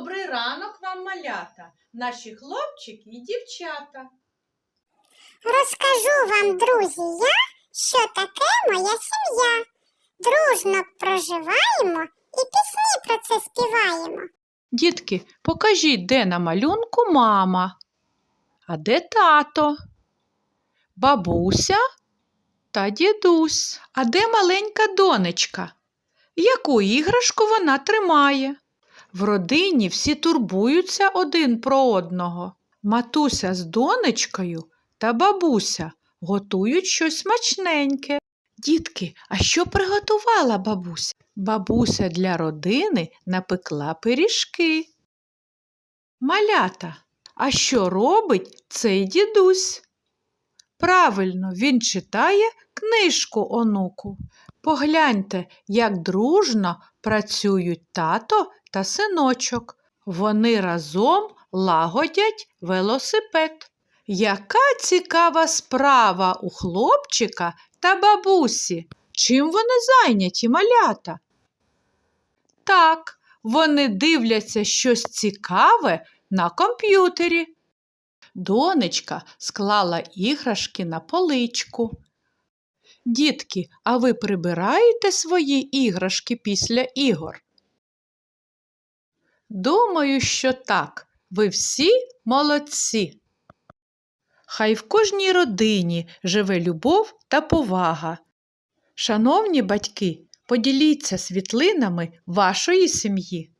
Добрий ранок вам, малята, наші хлопчики і дівчата. Розкажу вам, друзі, я, що таке моя сім'я. Дружно проживаємо і пісні про це співаємо. Дітки, покажіть, де на малюнку мама, а де тато, бабуся та дідусь. А де маленька донечка? Яку іграшку вона тримає? В родині всі турбуються один про одного. Матуся з донечкою та бабуся готують щось смачненьке. Дітки, а що приготувала бабуся? Бабуся для родини напекла пиріжки. Малята, а що робить цей дідусь? Правильно, він читає книжку онуку. Погляньте, як дружно працюють тато та синочок. Вони разом лагодять велосипед. Яка цікава справа у хлопчика та бабусі? Чим вони зайняті, малята? Так, вони дивляться щось цікаве на комп'ютері. Донечка склала іграшки на поличку. Дітки, а ви прибираєте свої іграшки після ігор? Думаю, що так. Ви всі молодці. Хай в кожній родині живе любов та повага. Шановні батьки, поділіться світлинами вашої сім'ї.